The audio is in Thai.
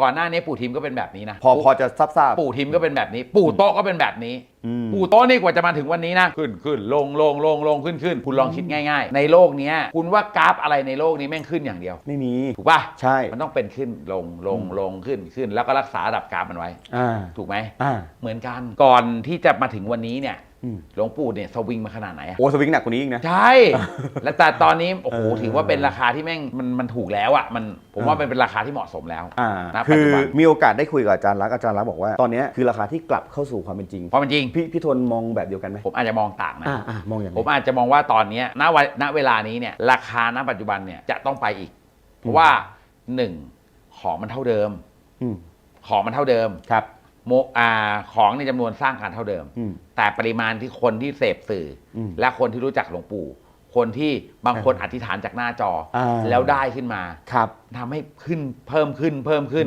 ก่อนหน้านี้ปู่ทิมก็เป็นแบบนี้นะพอพอจะทราบทราบปู่ทิมก็เป็นแบบนี้ ปู่โต๊ะก็เป็นแบบนี้อืมปู่โต๊ะนี่กว่าจะมาถึงวันนี้นะ ขึ้นขึ้นลงลงลงลงขึ้นขึ้นคุณลองคิดง่าย ๆ ในโลกเนี้ยคุณว่ากราฟอะไรในโลกนี้แม่งขึ้นอย่างเดียว ไม่มีถูกป่ะใช่มันต้องเป็นขึ้นลงลงลงขึ้นขึ้น แล้วก็รักษาระดับกราฟมันไว้อ่าถูกไหมอ่าเหมือนกันก่อนที่จะมาถึงวันนี้เนี่ยอืม หลวงปู่เนี่ยสวิงมาขนาดไหนอะโอ้สวิงหนักกว่านี้อีกนะ ใช่ แล้วแต่ตอนนี้โอ้โหเออ ถือว่าเป็นราคาที่แม่งมันมันถูกแล้วอะมันผมว่ามันเป็นราคาที่เหมาะสมแล้ว อ่าณปัจคืจุอบัน มีโอกาสได้คุยกับอาจารย์รักษณ์อาจารย์รักษณ์บอกว่าตอนเนี้ยคือราคาที่กลับเข้าสู่ความเป็นจริงเพราะมันจริง พี่พี่ทนมองแบบเดียวกันไหมผมอาจจะมองต่างนะ อ่าอ่ามองอย่างผมอาจจะมองว่าตอนเนี้ยณวันณเวลานี้เนี่ยราคาณปัจจุบันเนี่ยจะต้องไปอีก เพราะว่าหนึ่งของมันเท่าเดิม อืม ของมันเท่าเดิมครับ โมอ่าของในจำนวนสร้างการเท่าเดิม อืม แต่ปริมาณที่คนที่เสพสื่ออมและคนที่รู้จักหลวงปู่ คนที่บางคนอธิษฐานจากหน้าจออา แล้วได้ขึ้นมาครับ ทำให้ขึ้นเพิ่มขึ้นเพิ่มขึ้น